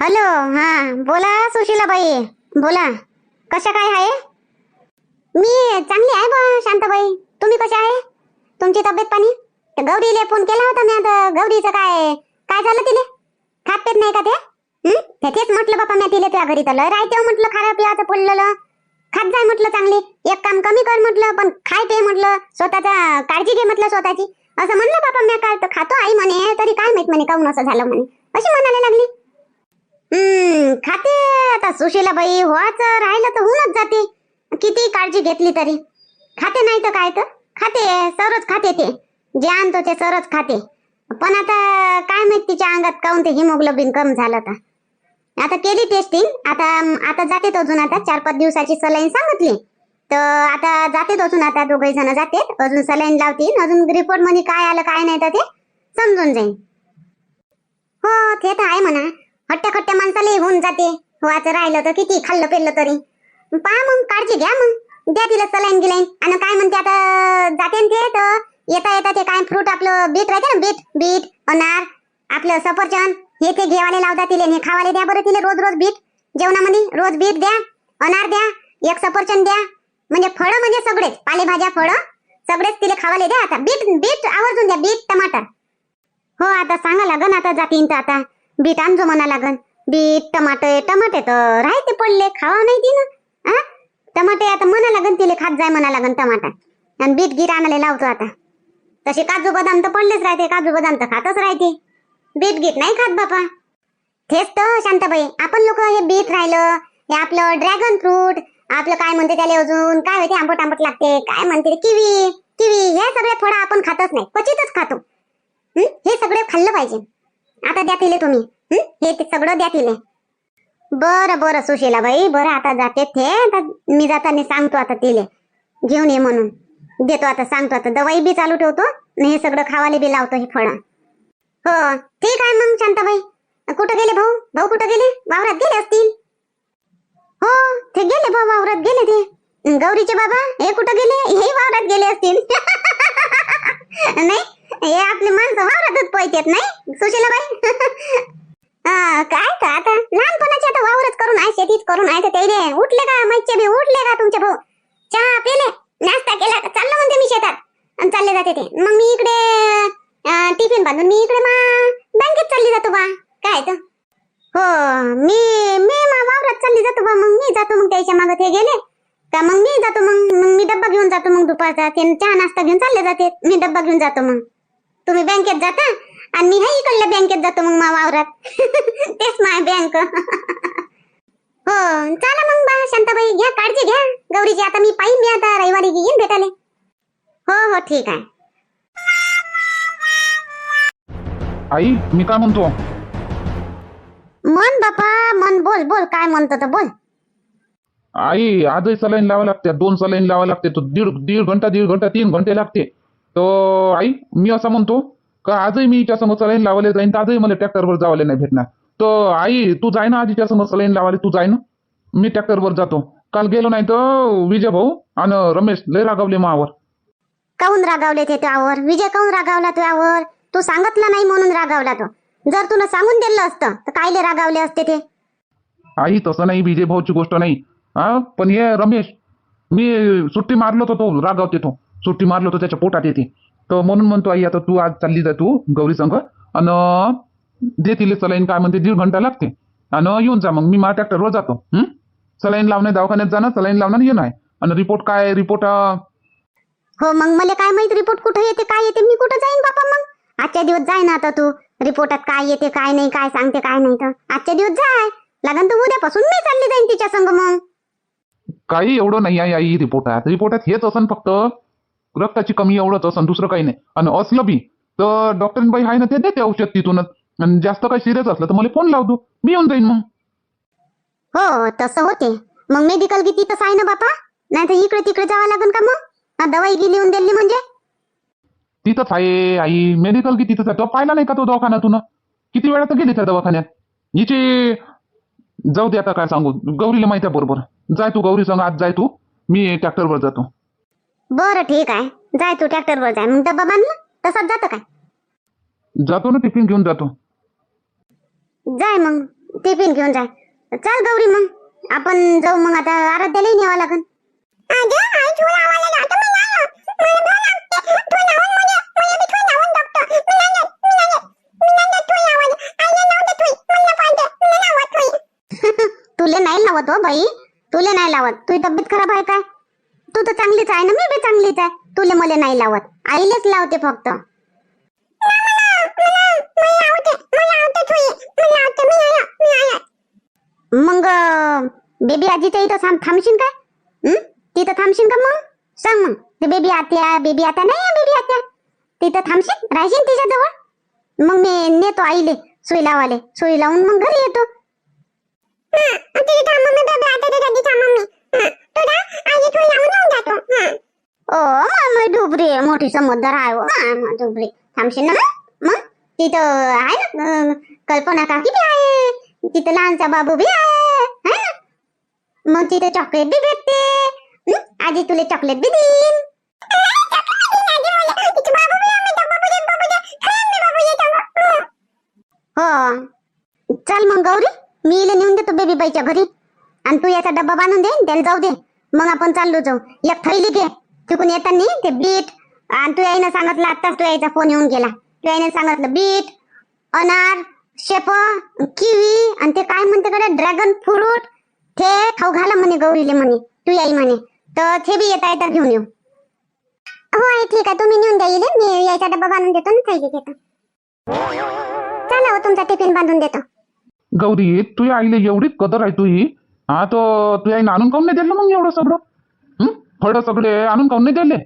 Hello हा बोला सुशीलाबाई बोला. कशा काय आहे? मी चांगली आहे बा शांताबाई. तुम्ही कशा आहे? तुमची तब्येत पाणी? गौरीले फोन केला होता मी आता. गौरीचं काय काय झालं तिले? खात पेत नाही का ते? तेच म्हटलं बापा मी तिले तुझ्या घरी तर. राहते हो म्हटलं खारा पिवाचं पडलेलं खात जाय म्हटलं चांगली. एक काम कमी कर म्हटलं पण खाय पे म्हटलं. स्वतःचा काळजी घे म्हटलं स्वतःची. असं म्हणलं बापा मी काय तर खातो आई म्हणे तरी काय माहीत म्हणे काऊन असं झालं म्हणे. अशी म्हणायला लागली. हम्म खाते. आता सुशीला बाई व्हायचं राहिलं तर होऊनच जाते. किती काळजी घेतली तरी. खाते नाही तर काय तर? खाते सरच खाते ते. जे आणतो ते सरच खाते. पण आता काय माहीत तिच्या अंगात काऊन ते हिमोग्लोबिन कम झालं तर आता केली टेस्टिंग आता आता जाते अजून आता. चार पाच दिवसाची सलाईन सांगितली. तर आता जाते अजून आता दोघे जण जाते अजून सलाईन लावतील. अजून रिपोर्टमध्ये काय आलं काय नाही तर ते समजून जाईल हो ते तर आहे म्हणा. हट्ट्या खट्ट्या माणसाला होऊन जाते. वाच राहिलं तर किती खाल्लं पेरलं तरी. पहा मग काळजी घ्या मग. द्या तिला सलाईन गिलाईन. आणि काय म्हणते आता जाते ते तर. येता येता ते काय फ्रूट आपलं बीट राहते ना बीट बीट अनार आपलं सफरचंद हे ते घेवाले लावता तिले हे खावाले द्या बरं तिले रोज रोज बीट. जेवणामध्ये रोज बीट द्या अनार द्या एक सफरचंद द्या. म्हणजे फळं म्हणजे सगळेच. पालेभाज्या फळं सगळेच तिले खावाले द्या आता. बीट बीट आवर्जून द्या बीट टमाटर. हो आता सांगा लागन आता जातीन तर आता. बीट आणजो म्हणा लागन. बीट टमाटे टमाटे तर राहते पडले खावा नाही ती ना टमाटे आता म्हणा लागन तिले खात जाय म्हणा लागन टमाटा. आणि बीट गिर आणायला लावतो आता. तसे काजू बदाम तर पडलेच राहते काजू बदाम तर खातच राहते. बीट गीट नाही खात बापा. तेच तर शांताबाई आपण लोक हे बीट राहिलं हे आपलं ड्रॅगन फ्रूट आपलं काय म्हणते त्याला अजून काय होते आंबट आंबट लागते काय म्हणते किवी किवी हे सगळे फळं आपण खातच नाही क्वचितच खातो. हे सगळे खाल्लं पाहिजे. आता द्या तिले तुम्ही. हं? हे ते सगळं द्या तिले बरं बरं सुशीला बाई बरं आता जाते ते आता मी जाताना सांगतो आता तिले. घेऊन ये म्हणून. देतो आता सांगतो आता. दवाई बी चालू ठेवतो आणि हे सगळं खावाले बी लावतो हे फळं. हो ठीक आहे मग शांताबाई. कुठं गेले भाऊ? भाऊ कुठं गेले? वावरात गेले असतील? हो ते गेले भाऊ वावरात गेले ते. गौरीचे बाबा हे कुठं गेले? हे वावरात गेले असतील. नाही हे आपले माणसं वावरातच पळतात नाही? सुशीलाबाई? हा, काय का आता? लहानपणाची आता वावरच करून आहे शेतीच करून आहे तर त्याले उठले का? माहिती बी उठले का तुमचे भाऊ? चहा पिले नाश्ता केला का? चाललो म्हणते मी शेतात. आणि चालले जाते ते. मग मी इकडे अं, टिफिन बांधून मी इकडे मा बँकेत चालली जातो बा. काय तर? हो मी मी मा वावरात चालली जातो बा. मग मी जातो मग त्याच्यामागे. ते गेले. का मग मी जातो मग मग मी डब्बा घेऊन जातो मग दुपारचा. ते चहा नाश्ता घेऊन चालले जाते. मी डब्बा घेऊन जातो मग. तुम्ही बँकेत जाता आणि मी ह्या इकडल्या बँकेत जातो मग मा वावरात. तेच माय बँक. हो चला मग बा शांताबाई घ्या काळजी घ्या. गौरीची आता मी पाहिन मी आता रविवारी येईन भेटाले हो हो ठीक आहे. आई मी काय म्हणतो? मन बापा मन बोल बोल काय म्हणतो तर बोल. आई आजही सलाईन लावा लागते दोन सलाईन लावा लागते तो दीड दीड घंटा दीड घंटा तीन घंटे लागते. तर आई मी असं म्हणतो का आजही मी हिच्या समोर सलाईन लावायला जाईन तर आजही मला ट्रॅक्टरवर जावायला नाही भेटणार. तर आई तू जाय ना आजीच्या समोर सलाईन लावायला तू जाय ना मी ट्रॅक्टरवर जातो. काल गेलो नाही तर विजय भाऊ आणि रमेश लय रागावले मावर. काऊन रागावले ते त्यावर? विजय काऊन रागावला तुझ्यावर तू सांगितला नाही म्हणून रागावला तो. जर तुला सांगून दिलं असतं तर कायले रागावले असते ते? आई तसं नाही विजय भाऊची गोष्ट नाही. हा पण हे रमेश मी सुट्टी मारलो होतो तो रागावते तो सुट्टी मारलो होतो त्याच्या पोटात येते. तर म्हणून म्हणतो आई आता तू आज चालली जा तू गौरी संघ. आणि दे तिले सलाईन काय म्हणते दीड घंटा लागते. आणि येऊन जा मग मी माझ्या ट्रॅक्टरवर जातो. सलाईन लावणे दवाखान्यात जाणं सलाईन लावणं येणं आहे. आणि रिपोर्ट काय रिपोर्ट हो मग मला काय माहीत रिपोर्ट कुठे येते काय येते? मी कुठे जाईन बापा मग? आजच्या दिवस जाय ना आता तू. रिपोर्टात काय येते काय नाही काय सांगते काय नाही तर. आजच्या दिवस जाय. लागन तर उद्यापासून मी चालली जाईन तिच्या संग मग. काही एवढं नाही आहे आई रिपोर्टात. रिपोर्टात हेच असन फक्त. रक्ताची कमी एवढंच असन दुसरं काही नाही. आणि असलं बी तर डॉक्टरबाई आहे ना ते देते औषध तिथूनच. आणि जास्त काही सिरियस असलं तर मला फोन लावतो मी येऊन जाईन मग. हो तसं होते. मग मेडिकल किती तसं आहे ना बापा? नाही तर इकडे तिकडे जावं लागेल का मग? हा, दवाई गी लिहून दिली म्हणजे? तिथंच आहे आई. मेडिकल की तिथंच आहे. तो पाहिला नाही का तो दवाखान्यातून? किती वेळा तर गेली त्या दवाखान्यात? हिची जाऊ दे आता काय सांगू. गौरीला माहिती आहे बरोबर. जाय तू गौरी संग आज जाय तू. मी ट्रॅक्टरवर जातो. बरं ठीक आहे. जाय तू ट्रॅक्टरवर जाय. मग डब्बा बांधला? तसाच जातं काय? जातो ना टिफिन घेऊन जातो. जाय मग. टिफिन घेऊन जाय. चल गौरी मग. आपण जाऊ मग. आता आराध्यालाही न्यावं लागन. तुले नाही लावत हो बाई. तुले नाही लावत. तुझी तब्येत खराब आहे काय? तू तर चांगलीच आहे ना मी बी चांगलीच आहे. तुले मला नाही लावत. आईलेच लावते फक्त. मग बेबी आजीच्या इथं थांब थांबशील काय? तिथं थांबशील का मग? सांग मग. ते बेबी आत्या बेबी आत्या नाही बेबी आत्या. तिथं थांबशील? राहशील तिच्याजवळ मग मी नेतो आईले सुई लावाले सुई लावून मग घरी येतो. हो, ओ मामा डुबरी मोठी समुद्र आहे हो. ओ मामा डुबरी थांबशील ना मग? तिथं आहे ना कल्पना काकी बी आहे. तिथं लहानचा बाबू बी आहे मग तिथे चॉकलेट बी भेटते. आजी तुले चॉकलेट बी देईन. हो. चल मग गौरी मी इले नेऊन देतो बेबी बाईच्या घरी. आणि तू याचा डब्बा बांधून दे त्याला जाऊ दे. मग आपण चाललो जाऊ. एक थैली घे तिकून येताना ते बीट आणि तू यायनं सांगितलं आत्ताच तू यायचा फोन येऊन गेला. तू यायनं सांगितलं बीट अनार शेप किवी आणि ते काय म्हणते कडे ड्रॅगन फ्रूट ते खाऊ घाला म्हणे गौरीले म्हणे तू याई म्हणे. तर ते बी येता येता घेऊन येऊ. हो आई ठीक आहे. तुम्ही नेऊन द्या येईल मी यायचा डब्बा बांधून देतो ना थैली घेतो चला हो तुमचा टिफिन बांधून देतो. गौरी तुझ्या आईला एवढी कदर आहे तुही तो तुझ्या आईनं आणून काऊन नाही दिलं मग एवढं सगळं? हं? फळं सगळे आणून काऊन नाही दिले?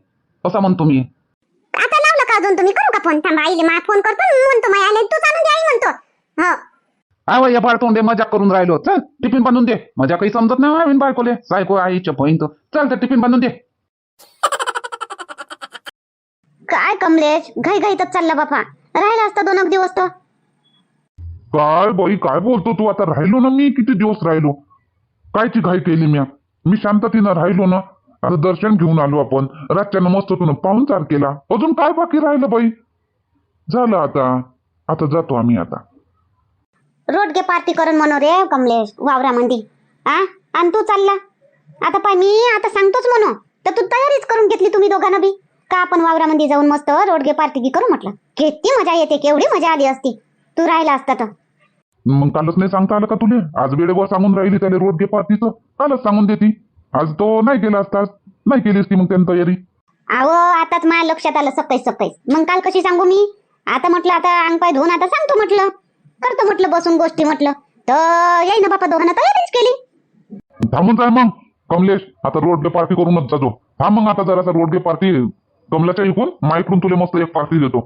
असं म्हणतो मी. आता लावलं का अजून तुम्ही? करू का फोन? थांबा आईले मला फोन करतो म्हणतो माझ्या आईले तू चालून दे आई म्हणतो. हो. आवा या बाळ तोंडे मजाक करून राहिलो. चल टिफिन बांधून दे. मजा काही समजत नाही आम्ही बायकोले. सायको आईच्या बहीण तो चल तर टिफिन बांधून दे. काय कमलेश? घाई घाईतच चालला बापा. राहिला असता दोन दिवस तर. काय बाई काय बोलतो तू? आता राहिलो ना मी किती दिवस राहिलो? कायची घाई केली म्या? मी शांततेनं राहिलो ना? आता दर्शन घेऊन आलो आपण. रातच्यानं मस्त तुला पाहुणचार केला. अजून काय बाकी राहिलं बाई? झालं आता. आता जातो आम्ही आता. रोडगे पार्टी करून म्हणू रे कमलेश वावरामध्ये आ? आणि तू चालला. आता पाय मी आता सांगतोच म्हणू. तर तू तयारीच करून घेतली तुम्ही दोघांना बी. का आपण वावरामध्ये जाऊन मस्त रोडगे पार्टी करू म्हटलं? किती मजा येते केवढी मजा आली असती. तू राहिला असता तर. मग कालच नाही सांगता आलं का तुले? आज वेळेवर सांगून राहिली त्याला रोड घे पार्टीचं कालच सांगून देती. आज तो नाही गेला असता. नाही केली असती मग त्यानं तयारी. अहो आताच माझ्या लक्षात आलं सकाळीच सकाळीच मग काल कशी सांगू मी? आता म्हटलं आता अंग पाय धुवून आता सांगतो म्हटलं. करतो म्हटलं बसून गोष्टी म्हटलं. तर येई ना बापा दोघांना तयारीच केली. थांबून जाय मग कमलेश. आता रोड डे पार्टी करूनच जातो थांब मग आता जरासा रोड डे पार्टी. कमलाच्या इकून माईकडून तुला मस्त एक पार्टी देतो.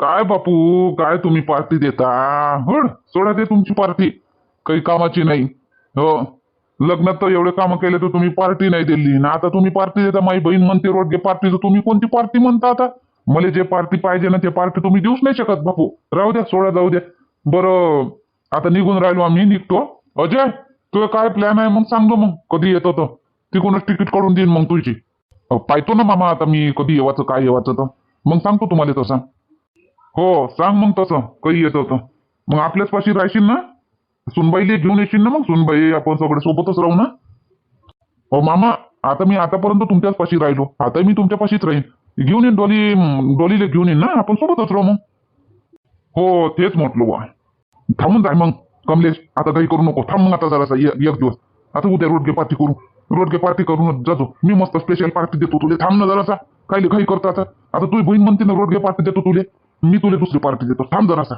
काय बापू काय तुम्ही पार्टी देता? हड सोडा ते तुमची पार्टी. काही कामाची नाही. हो. लग्नात तर एवढे कामं केले तर तुम्ही पार्टी नाही दिली. ना आता तुम्ही पार्टी देता. माझी बहीण म्हणते रोडगे पार्टी तर तुम्ही कोणती पार्टी म्हणता आता? मला जे पार्टी पाहिजे ना ते पार्टी तुम्ही देऊच नाही शकत बापू. राहू द्या सोडा जाऊ द्या. बरं आता निघून राहिलो आम्ही निघतो. अजय तुझं काय प्लॅन आहे? मग सांगतो मग. कधी येतो तर तिकडूनच तिकीट काढून देईन मग तुझी. पाहतो ना मामा आता मी कधी येवाचं काय येवाचं तर. मग सांगतो तुम्हाला तसं. हो सांग मग तसं. काही येत तर मग आपल्याच पाशी राहशील ना? सुनबाईले घेऊन येशील ना मग? सुनबाई आपण सगळे सोबतच राहू ना? हो मामा आता मी आतापर्यंत तुमच्याच पाशी राहिलो. आता मी तुमच्या पाशीच राहीन. घेऊन येईन डोली डोलीला घेऊन येईन ना? आपण सोबतच राहू मग. हो तेच म्हटलो बा. थांबून जाय मग कमलेश. आता काही करू नको. थांब मग आता जरासा एक दिवस. आता उद्या रोडगे पार्टी करू. रोडगे पार्टी करूनच जातो. मी मस्त स्पेशल पार्टी देतो तुले. थांब ना जरासा. काही काही करतो आता. आता तुझी बहीण म्हणते ना रोडगे पार्टी देतो तुले. मी तुला दुसरी पार्टी देतो. थांब जरासा.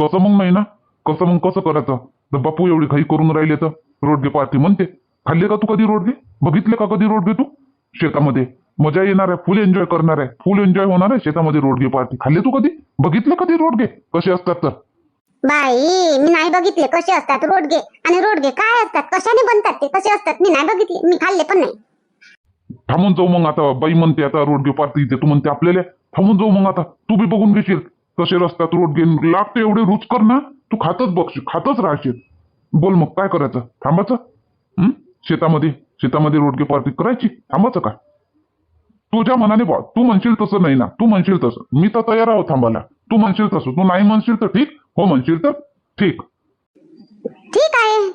कसं मग नाही ना? कसं मग कसं करायचं? तर बापू एवढी घाई करून राहिले तर रोडगे पार्टी म्हणते. खाल्ले का तू कधी रोडगे? बघितले का कधी रोडगे तू? शेतामध्ये. मजा येणार आहे फुल एन्जॉय करणार आहे. फुल एन्जॉय होणार आहे शेतामध्ये रोडगे पार्टी. खाल्ले तू कधी? बघितले कधी रोडगे? कसे असतात तर? बाई मी नाही बघितले कसे असतात रोडगे आणि रोडगे काय असतात? कशाने बनतात ते? कसे असतात? मी नाही बघितले. मी खाल्ले पण नाही. थांबून जाऊ मग आता बाई म्हणते आता रोडगे पार्टी इथे. तू म्हणते आपल्याला थांबून जाऊ मग आता. तू बी बघून घेशील. कसे रस्त्यात रोड घेऊन लागते एवढे रुचकर ना. तू खातच बघशील खातच राहशील. बोल मग काय करायचं? थांबायचं? शेतामध्ये शेतामध्ये रोडगे पार्टी करायची? थांबायचं का? तुझ्या मनाने बा तू म्हणशील तसं नाही ना. तू म्हणशील तसं. मी तर तयार आहो थांबायला. तू म्हणशील तसं. तू नाही म्हणशील तर ठीक. हो म्हणशील तर ठीक. ठीक आहे.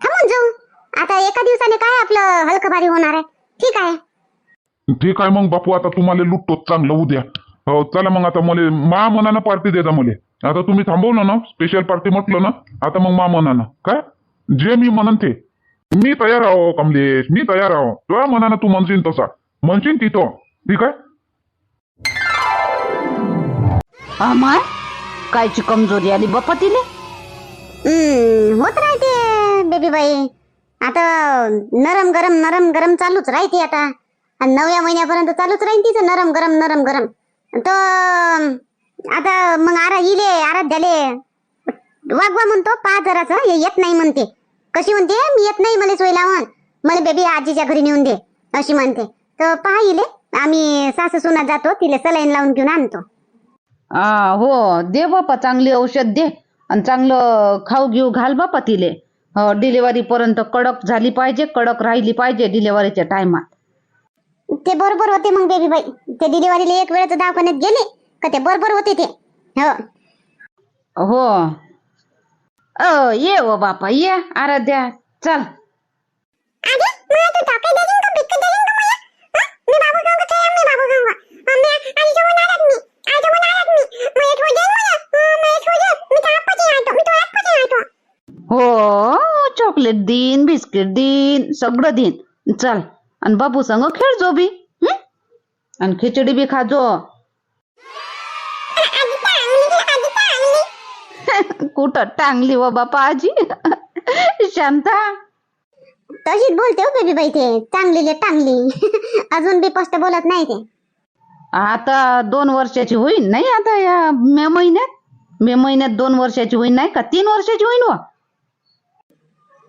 थांबून जाऊ. आता एका दिवसाने काय आपलं हलकं भारी होणार आहे? ठीक आहे. ठीक आहे मग बापू आता तुम्हाला लुटतो चांगलं उद्या. हो चला मग आता मला मा मनानं पार्टी देता मला. आता तुम्ही थांबवलं ना स्पेशल पार्टी म्हटलं ना आता मग मा मनानं. काय? जे मी म्हणन ते. मी तयार आहो कमलेश. मी तयार आहो. तुझ्या मनानं तू म्हणशील तसा. म्हणशील तिथं. ठीक आहे? अमाय कायची कमजोरी आली बाप्पा तिले? हम्म, होत राहते बेबी बाई आता नरम गरम नरम गरम चालूच राहते आता. आणि नवव्या महिन्यापर्यंत चालूच राहील तिचं नरम गरम नरम गरम. तर आता मग आरा इले आराध्याले. वागवा म्हणतो पाच हजाराचं हे येत नाही म्हणते. कशी म्हणते? मी येत नाही मला सोय लावून. मला बेबी आजीच्या घरी नेऊन दे अशी म्हणते. तर पहा इले आम्ही सासू सुना जातो तिला सलाईन लावून घेऊन आणतो. हो दे बापा चांगली औषध दे. आणि चांगलं खाऊ घेऊ घाल बापा तिले. डिलिव्हरी पर्यंत कडक झाली पाहिजे कडक राहिली पाहिजे डिलिव्हरीच्या टायमात ते बरोबर होते मग बेबी बाई ते डिलिव्हरीला एक वेळेच दवाखान्यात गेले का ते बरोबर होते ते? हो. हो. अ ये हो बापा ये आराध्या चल. हो चॉकलेट देईन बिस्किट देईन सगळं देईन चल आणि बाबू संग खेळ जो बी हं? आणि खिचडी बी खाजो कुठं टांगली व बापा आजी? शांता? तशीच बोलते हो बेबी बाई ते. चांगली टांगली अजून बी स्पष्ट बोलत नाही ते. आता दोन वर्षाची होईन नाही आता या मे महिन्यात? मे महिन्यात दोन वर्षाची होईन नाही का? तीन वर्षाची होईन व?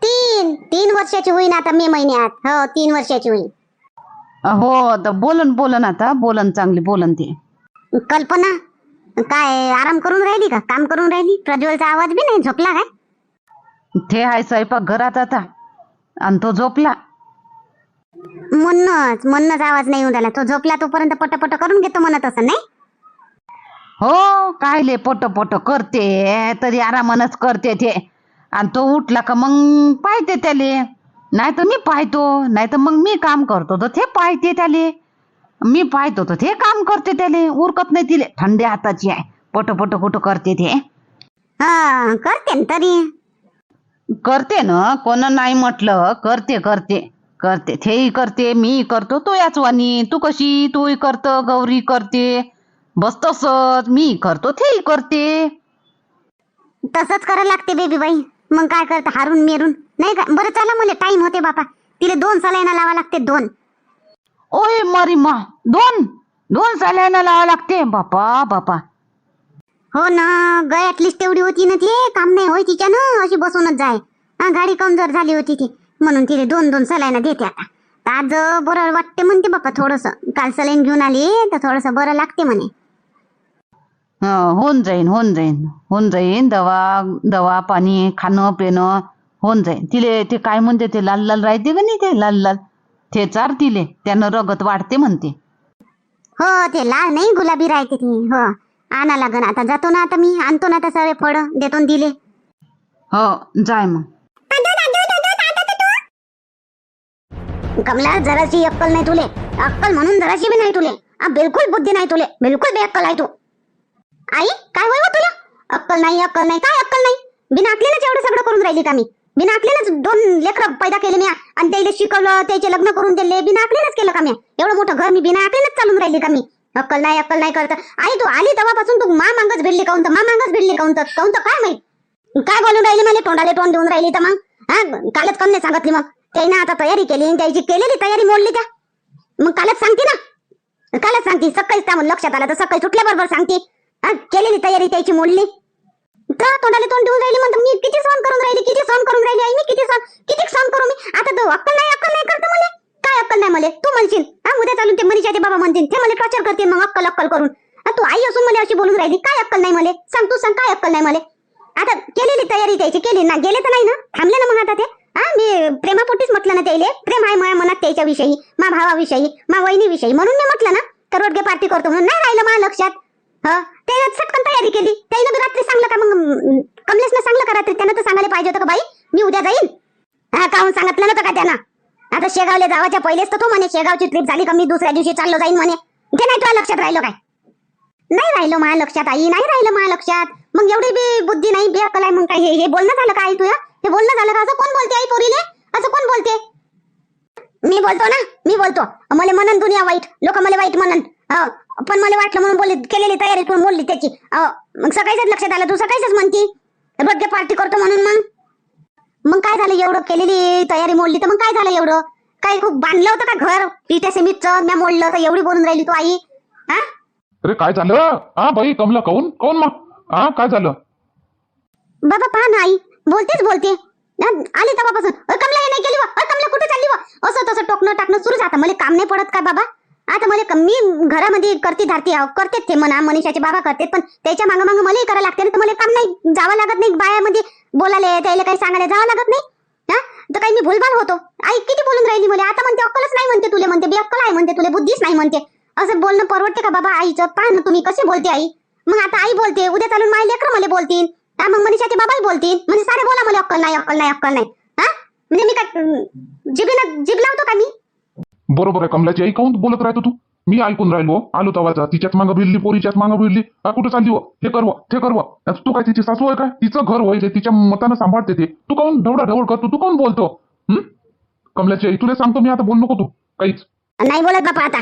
तीन तीन वर्षाची होईन आता मे महिन्यात. हो तीन वर्षाची होईन. हो तर बोलन बोलन आता. बोलन चांगली बोलन ते. कल्पना? काय आराम करून राहिली का? काम करून राहिली? प्रज्वलचा आवाज बी नाही झोपला काय? ते आहे स्वयंपाक घरात आता. आणि तो झोपला. म्हणूनच म्हणूनच आवाज नाही येऊन राहिला. तो झोपला तोपर्यंत पटपट करून घेतो म्हणत असं नाही? हो कायले पोट पोट करते. तरी आरामानच करते ते. आणि तो उठला का मग पाहते त्याले. नाही तर मी पाहतो नाही तर मग मी काम करतो तर ते पाहते त्याले. मी पाहतो तर ते काम करते त्याले उरकत नाही तिले. थंड्या हाताची आहे पोट पोट कुठं करते ते. हा करते न तरी. करते ना कोण नाही म्हटलं करते करते. करते तेही करते मी करतो तो याच वाणी तू कशी तूही करत गौरी करते. बस तसंच मी करतो तेही करते. तसंच करायला लागते बेबी बाई मग काय करता? हारून मेरून? नाही का? बरं चला मला टाइम होते बापा. तिला दोन सलाईना लावा लागते दोन. ओय मरी मा. दोन. दोन साल्यानं लावा लागते. बापा बापा. हो ना गळ्यातलीच तेवढी होती ना ती. काम नाही होय तिच्यानं अशी बसूनच जाय. हा गाडी कमजोर झाली होती ती. म्हणून तिने दोन दोन सलाईना देते आता. आज बरं वाटते म्हणते बापा थोडस. काल सलाईन घेऊन आली तर थोडस बरं लागते म्हणे. होऊन जाईन होऊन जाईन. होऊन जाईन दवा दवा पाणी खाणं पिणं होऊन जाईन. तिले ते काय म्हणते ते लाल लाल राहते का नाही ते लाल लाल? ते चार तिले. त्यानं रगत वाढते म्हणते. हो ते लाल नाही गुलाबी राहते ती. हो. आणा लागन. आता जातो ना आता मी आणतो ना आता सगळे फळ देतो न दिले हो जाय मग. कमला जराशी अक्कल नाही तुले. अक्कल म्हणून जराशी बी नाही तुले. आ, बिलकुल बुद्धी नाही तुले. बिलकुल बेअक्कल आहे तू. आई काय होय हो तुला? अक्कल नाही अक्कल नाही. काय अक्कल नाही? बिना अकलेनच एवढं सगळं करून राहिली का मी बिना दोन लेकर पैदा केले मी आणि त्याला शिकवलं त्याचे लग्न करून दिले. बिना अकलेनच केलं का मी एवढं मोठं घर मी बिना अकलेनच चालून राहिली का मी? अक्कल नाही अक्कल नाही करत. आई तू आली तेव्हापासून तू मा मागच भिडली काऊन तर? मा मागच भिडली काऊन तर? काऊन तर काय माहीत? काय बोलून राहिली मला? तोंडाले तोंड देऊन राहिली तर मग? हा? कालच कमने नाही सांगितली मग. त्याने आता तयारी केली आणि त्याची केलेली तयारी मोडली त्या. मग कालच सांगते ना? कालच सांगते. सकाळीच त्या लक्षात आलं तर सकाळी सुटल्याबरोबर सांगते. हा, केलेली तयारी त्याची मोडली. का तोंडाला तोंड देऊन राहिली? म्हणतो मी किती सहन करून राहिली किती सहन करून राहिली आई मी किती सहन किती सहन करू मी? आता तू अक्कल नाही अक्कल नाही करतो मला? काय अक्कल नाही मला? तू म्हणशील हा उद्या चालून ते मनीषाचे बाबा म्हणतील ते मला टॉर्चर करतील मग अक्कल अक्कल करून. तू आई असून मला अशी बोलून राहिली काय अक्कल नाही मला? सांग तू सांग काय अक्कल नाही मला? आता केलेली तयारी त्याची केली ना गेले तर नाही ना? थांबले ना मग आता ते? हा मी प्रेमापोटीच म्हटलं ना त्याले प्रेम आहे माझ्या मनात त्याच्याविषयी मा भावाविषयी मा वहिनीविषयी म्हणून मी म्हटलं ना तर पार्टी करतो म्हणून नाही राहिलं माझ्या लक्षात. ते सटकन तयारी केली. त्यानं बी रात्री सांगलं का मग अं, कमलेशनं सांगलं का रात्री? त्यानं तर सांगायला पाहिजे होतं का बाई? मी उद्या जाईन. हा काहून सांगितलं नव्हतं का त्यानं? आता शेगावले जावाच्या पहिलेच तर तो म्हणे शेगावची ट्रिप झाली का मी दुसऱ्या दिवशी चाललो जाईन म्हणे. ते नाही तुला लक्षात राहिलं काय? नाही राहिलं माझ्या लक्षात आई नाही राहिलं माझ्या लक्षात. मग एवढी बी बुद्धी नाही बी अक्कल आहे मग काय? हे हे बोलणं झालं काय आई तुझं? हे बोलणं झालं का? असं कोण बोलते आई पोरीले? असं कोण बोलते? मी बोलतो ना? मी बोलतो. मला म्हणन दुनिया वाईट. लोक मला वाईट म्हणन हो, पण मला वाटलं म्हणून बोलली केलेली तयारी पण बोलली त्याची. मग सकाळीच लक्षात आलं तू सकाळीच म्हणती. बर्थडे पार्टी करतो म्हणून मग. मग काय झालं एवढं केलेली तयारी मोडली तर मग काय झालं एवढं? काय खूप बांधलं होतं का घर? पिठ्या सिमेंटचं म्या मोडलं तर एवढी बोलून राहिली तू आई. हा? अरे काय झालं? हा बाई कमला काऊन? काऊन मग? हा काय झालं? बाबा पहा ना आई. बोलतेच बोलते. आली तेव्हापासून. "अ, कमला हे नाही केली व? कमला कुठे चालली व? असं तसं टोकणं टाकणं सुरूच आता मला काम नाही पडत का बाबा? आता मला मी घरामध्ये करते धारती आहो. करतेच ते म्हणा मनीषाचे बाबा करतेत पण त्याच्या मागं मागं मलाही करायला लागते ना. तर मला काम नाही जावं लागत नाही बायामध्ये बोलायला त्याला काही सांगायला जावं लागत नाही. हा? तर काही मी भूलभाल होतो. आई किती बोलून राहिली मला? आता म्हणते अक्कलच नाही म्हणते तुले म्हणते बी अक्कल आहे म्हणते तुले बुद्धीच नाही म्हणते. असं बोलणं परवडते का बाबा आईचं? पहा ना तुम्ही कसे बोलते आई? मग आता आई बोलते उद्या चालून माय लेकर मला बोलतील हा मग मनीषाचे बाबाही बोलतील म्हणजे सारे बोला मला अक्कल नाही अक्कल नाही अक्कल नाही. हा? म्हणजे मी काय अं, जिब लावतो का मी? बरोबर आहे कमलाची आई काऊन बोलत राहतो तू? मी ऐकून राहिलो आलो तवाचा तिच्याच मागं भिडली पोरीच्याच मागं भिडली. हा कुठं चालली हो? हे करव हो, ते करव हो. तू काय तिची सासू आहे काय? तिचं घर होईल तिच्या मतानं सांभाळते ते. तू काऊन ढवडा ढवळ करतो? तू काऊन बोलतो? हं? कमलाची आई तुला सांगतो मी आता बोल नको तू. काहीच. नाही बोलत बापा आता.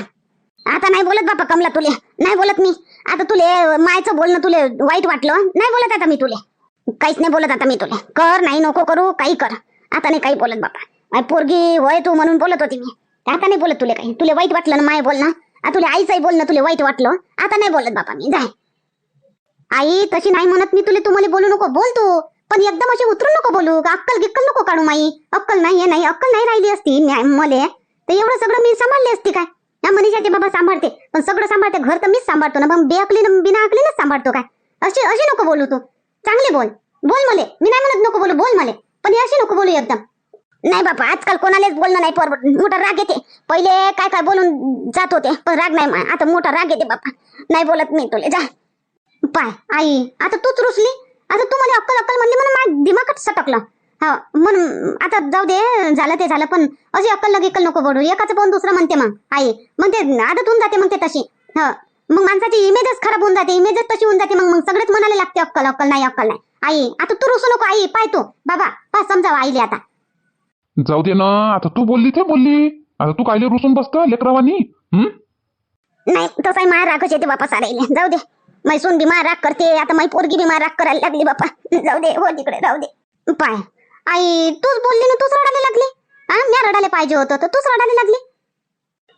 आता नाही बोलत बापा कमला तुले. नाही बोलत मी. आता तुले मायचं बोलणं तुले वाईट वाटलं. नाही बोलत आता मी तुले. काहीच नाही बोलत आता मी तुले. कर नाही नको करू काही कर. आता नाही काही बोलत बापा. पोरगी वय तू म्हणून बोलत होती मी. आता नाही बोलत तुले काही? तुले वाईट वाटलं ना माय बोलणं? ना तुले आईचंही बोलणं तुले वाईट वाटलं? आता नाही बोलत बापा मी. जाय. आई तशी नाही म्हणत मी तुले. तू मला बोलू नको. बोल तू. पण एकदम अशी उतरून नको बोलू. अक्कल गिक्कल नको काढू माई. अक्कल नाही हे नाही. अक्कल नाही राहिली असती मले. तर एवढं सगळं मी सांभाळली असती काय? या मनीषाचे बाबा सांभाळते. पण सगळं सांभाळते. घर तर मीच सांभाळतो ना. पण बेअकली बिना अकलीनच सांभाळतो काय? अशी अशी नको बोलू तू. चांगले बोल. बोल मले. मी नाही म्हणत नको बोलू. बोल मले. पण हे अशी नको बोलू एकदम. नाही बापा आजकाल कोणालाच बोलणं नाही परवड मोठा राग येते. पहिले काय काय बोलून जात होते पण राग नाही आता मोठा राग येते बापा. नाही बोलत मी तुले जा. पाय आई आता तूच रुसली? आता तू मला अक्कल अक्कल म्हणली म्हणून माझ्या दिमागात सटकलं. हा म्हणून आता जाऊ दे झालं ते झालं पण अशी अक्कल लग अक्कल नको बोलू. एकाचं पाहून दुसरं म्हणते मग आई. मग ते आदत होऊन जाते मग ते तशी. हा मग माणसाची इमेजच खराब होऊन जाते इमेजच तशी होऊन जाते मग मग सगळेच म्हणायला लागते अक्कल अक्कल नाही अक्कल नाही. आई आता तू रुसू नको आई पाय तू. बाबा पा समजावा आईले आता. जाऊ दे ना आता तू बोलली ते बोलली. आता तू कायले रुसून बसत लेकरावानी? नाही तसाही मार रागच येते बापा सारायला जाऊ दे मैसून बी मार राग करते आता माई पोरगी बी मार राग करायला लागली बापा. जाऊ दे हो तिकडे राहू दे. पाय. आई तूच बोलली ना तूच रडायला लागली? हा मी रडायला पाहिजे होतं तर तूच रडायला लागली?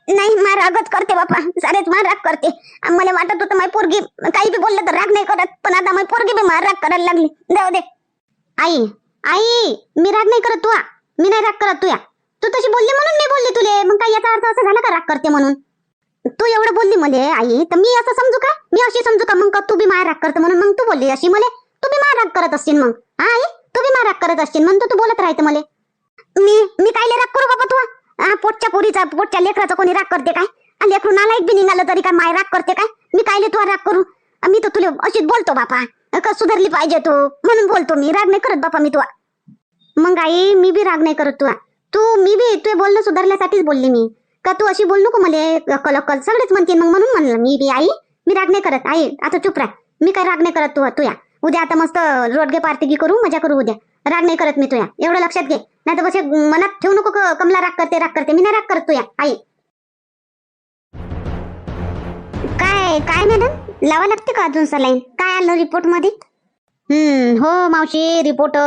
नाही मार रागच करते बापा. सारेच मार राग करते. आणि मला वाटत होतं माई पोरगी काही बी बोललं तर राग नाही करत पण आता माई पोरगी बी मार राग करायला लागली. जाऊ दे. आई आई मी राग नाही करत तू मी नाही राग करत तुया. तू तशी बोलली म्हणून मी बोलली तुले. मग काय याचा अर्थ असा झाला का राग करते म्हणून? तू एवढं बोलली मले आई. तर मी असं समजू का? मी अशी समजू का? मग का तू बी माय राग करते म्हणून? मग तू बोलली अशी मले? तू बी माय राग करत असशील मग. हा आई? तू बी माय राग करत असशील म्हणून तू बोलत राहते मले. मी मी काय राग करू बाबा तू? हा पोटच्या पोरीचा पोटच्या लेकराचा कोणी राग करते काय? आ, लेकरू नालायक बी निघालं तरी काय माय राग करते काय? मी कायले तू राग करू? मी तर तुला अशीच बोलतो बापा. का सुधारली पाहिजे तू? म्हणून बोलतो मी. राग नाही करत बापा मी तुला. मग आई मी बी राग नाही करत तुला. तू मी बी तुझे बोलणं सुधारल्यासाठीच बोलली मी. का तू अशी बोल नको मला अक्कल अक्कल. सगळेच म्हणते मग म्हणून म्हणलं मी बी. आई मी राग नाही करत. आई आता चुप राह. मी काय राग नाही करत तू तुया. उद्या आता मस्त रोडगे पार्टी करू मजा करू उद्या. राग नाही करत मी तुया. एवढं लक्षात घे. नाही तर कसे मनात ठेवू नको कमला राग करते राग करते. मी नाही राग करत तुया. आई. काय काय मॅडम लावा लागते का अजून सलाईन? काय आलं रिपोर्टमध्ये हम्म हो मावशी रिपोर्ट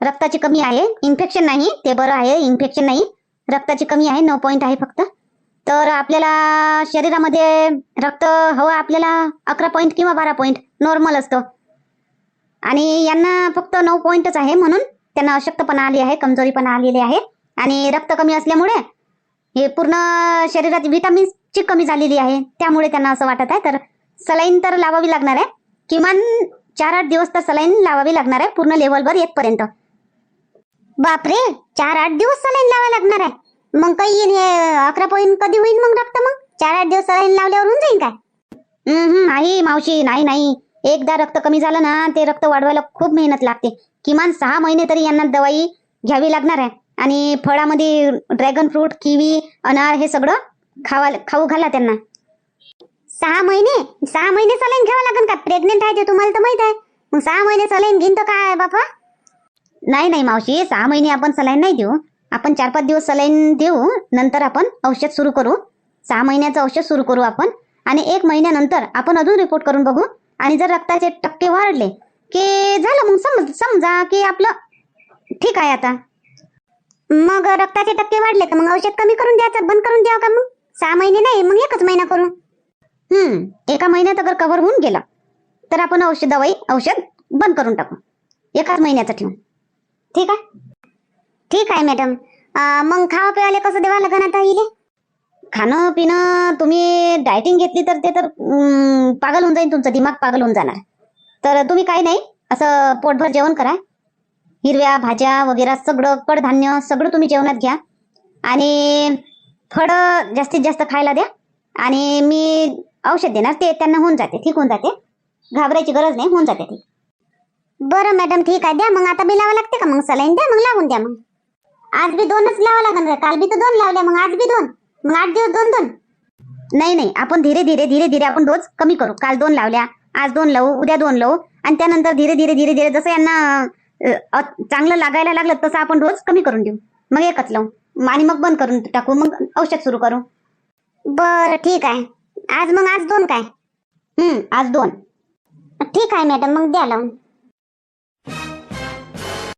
रक्ताची कमी आहे. इन्फेक्शन नाही. ते बरं आहे. इन्फेक्शन नाही. रक्ताची कमी आहे. नऊ पॉईंट आहे फक्त. तर आपल्याला शरीरामध्ये रक्त हवं आपल्याला अकरा पॉईंट किंवा बारा पॉईंट नॉर्मल असतं. आणि यांना फक्त नऊ पॉईंटच आहे म्हणून त्यांना अशक्तपणा आली आहे कमजोरीपणा आलेली आहे. आणि रक्त कमी असल्यामुळे हे पूर्ण शरीरात विटामिन्सची कमी झालेली आहे. त्यामुळे त्यांना असं वाटत आहे. तर सलाईन तर लावावी लागणार आहे. किमान चार आठ दिवस तर सलाईन लावावी लागणार आहे. पूर्ण लेवलवर येतपर्यंत. बापरे चार आठ दिवस सलाईन लावा लागणार आहे. मग काही येईन अकरा पॉईंट कधी होईल मग रक्त मग? चार आठ दिवस सलाईन लावल्यावर होऊन जाईल काय? नाही मावशी नाही नाही. एकदा रक्त कमी झालं ना ते रक्त वाढवायला खूप मेहनत लागते. किमान सहा महिने तरी यांना दवाई घ्यावी लागणार आहे. आणि फळामध्ये ड्रॅगन फ्रूट किवी अनार हे सगळं खावा खाऊ घाला त्यांना. सहा महिने? सहा महिने सलाईन घ्यावं लागेल का? प्रेग्नेंट आहे ते तुम्हाला तर माहीत आहे. मग सहा महिने सलाईन घेईन तर काय बापा? नाही नाही मावशी सहा महिने आपण सलाईन नाही देऊ. आपण चार पाच दिवस सलाईन देऊ नंतर आपण औषध सुरू करू. सहा महिन्याचं औषध सुरू करू आपण. आणि एक महिन्यानंतर आपण अजून रिपोर्ट करून बघू. आणि जर रक्ताचे टक्के वाढले की झालं मग समज समजा की आपलं ठीक आहे आता. मग रक्ताचे टक्के वाढले का मग औषध कमी करून द्यायचं बंद करून द्यावं का मग? सहा महिने नाही मग एकच महिना करू हम्म एका महिन्यात अगर कव्हर होऊन गेला तर आपण औषध दवाई औषध बंद करून टाकू. एकाच महिन्याचं ठेवून. ठीक आहे. ठीक आहे मॅडम मग खावा प्यायला कसं देवा लागेल आता इले खाणं पिणं तुम्ही डायटिंग घेतली तर ते तर पागल होऊन जाईल तुमचं दिमाग पागल होऊन जाणार. तर तुम्ही काही नाही असं पोटभर जेवण करा. हिरव्या भाज्या वगैरे सगळं कडधान्य सगळं तुम्ही जेवणात घ्या. आणि फळं जास्तीत जास्त खायला द्या. आणि मी औषध देणार ते त्यांना होऊन जाते ठीक होऊन जाते. घाबरायची गरज नाही होऊन जाते ठीक बरं मॅडम ठीक आहे. द्या मग. आता बी लावा लागते का मग सलाईन? द्या मग लावून द्या मग. आज बी दोनच लावा लागेल रे. काल बी तर दोन लावल्या. मग आज बी दोन. मग आठ दिवस दोन दोन. नाही नाही. आपण धीरे धीरे धीरे धीरे आपण रोज कमी करू. काल दोन लावल्या आज दोन लावू उद्या दोन लावू. आणि त्यानंतर धीरे धीरे धीरे धीरे जसं यांना अ, चांगलं लागायला लागलं तसं आपण रोज कमी करून देऊ. मग एकच लावू. आणि मग बंद करून टाकू. मग औषध सुरू करू. बरं ठीक आहे. आज मग आज दोन काय? हम्म आज दोन. ठीक आहे मॅडम मग द्या लावून.